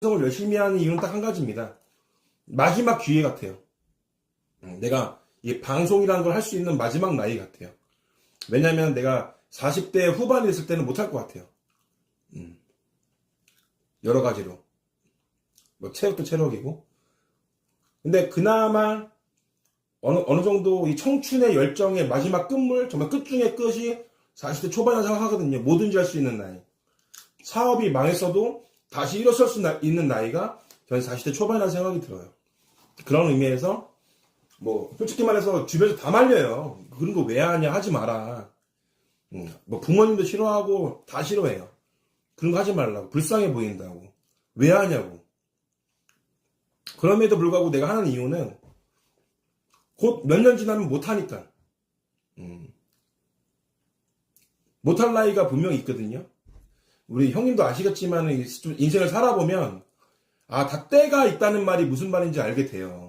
방송을 열심히 하는 이유는 딱 한 가지입니다. 마지막 기회 같아요. 음, 내가 이 방송이라는 걸 할 수 있는 마지막 나이 같아요. 왜냐면 내가 40대 후반이 됐을 때는 못할 것 같아요. 음. 여러 가지로. 뭐 체력도 체력이고. 근데 그나마 어느, 어느 정도 이 청춘의 열정의 마지막 끝물, 정말 끝 중의 끝이 40대 초반이라 생각하거든요. 뭐든지 할 수 있는 나이. 사업이 망했어도 다시 일어설 수 나- 있는 나이가 저는 40대 초반이라는 생각이 들어요. 그런 의미에서 뭐 솔직히 말해서 주변에서 다 말려요. 그런 거 왜 하냐 하지 마라. 음, 뭐 부모님도 싫어하고 다 싫어해요. 그런 거 하지 말라고 불쌍해 보인다고 왜 하냐고. 그럼에도 불구하고 내가 하는 이유는 곧 몇 년 지나면 못 하니까. 음. 못할 나이가 분명히 있거든요. 우리 형님도 아시겠지만 좀 인생을 살아보면 아, 다 때가 있다는 말이 무슨 말인지 알게 돼요.